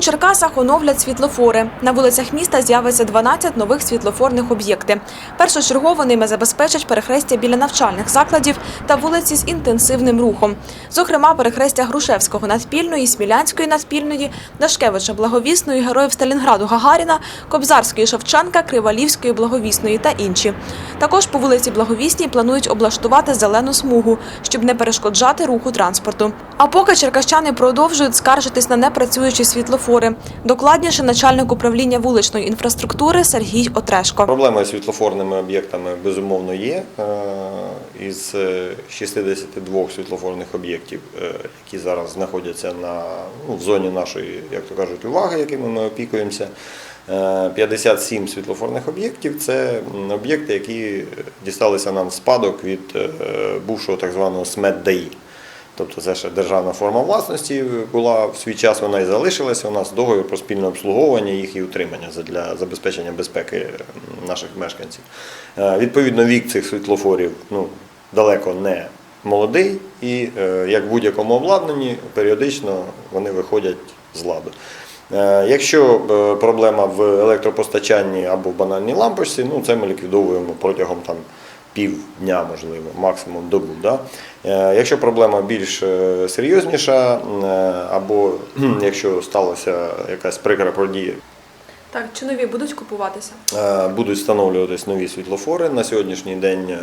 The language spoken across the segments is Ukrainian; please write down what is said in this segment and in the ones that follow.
Черкасах оновлять світлофори. На вулицях міста з'явиться 12 нових світлофорних об'єкти. Першочергово ними забезпечать перехрестя біля навчальних закладів та вулиці з інтенсивним рухом. Зокрема, перехрестя Грушевського надпільної, Смілянської надпільної, Дашкевича Благовісної, героїв Сталінграду Гагаріна, Кобзарської Шевченка, Кривалівської Благовісної та інші. Також по вулиці Благовісній планують облаштувати зелену смугу, щоб не перешкоджати руху транспорту. А поки черкащани продовжують скаржитись на непрацюючі світлофори. Докладніше начальник управління вуличної інфраструктури Сергій Отрешко. Проблеми з світлофорними об'єктами безумовно є. Е, Із е, 62 світлофорних об'єктів, е, які зараз знаходяться на, ну, в зоні нашої, як то кажуть, уваги, якими ми опікуємося, е, 57 світлофорних об'єктів це об'єкти, які дісталися нам в спадок від е, бувшого так званого СМЕД ДАІ. Тобто це ще державна форма власності була в свій час, вона і залишилася. У нас договір про спільне обслуговування їх і утримання для забезпечення безпеки наших мешканців. Е, Відповідно, вік цих світлофорів ну, далеко не молодий, і е, як в будь-якому обладнанні, періодично вони виходять з ладу. Е, Якщо проблема в електропостачанні або в банальній лампочці, ну це ми ліквідовуємо протягом там півдня, можливо, максимум добу. Да? Е, Якщо проблема більш е, серйозніша, е, або якщо сталася якась прикра подія, Так, чи нові будуть купуватися? Будуть встановлюватись нові світлофори. На сьогоднішній день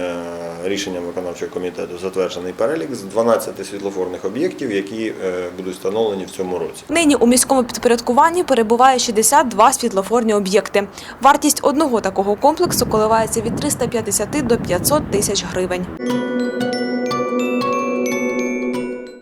рішенням виконавчого комітету затверджений перелік з 12 світлофорних об'єктів, які е, будуть встановлені в цьому році. Нині у міському підпорядкуванні перебуває 62 світлофорні об'єкти. Вартість одного такого комплексу коливається від 350 до 500 тисяч гривень.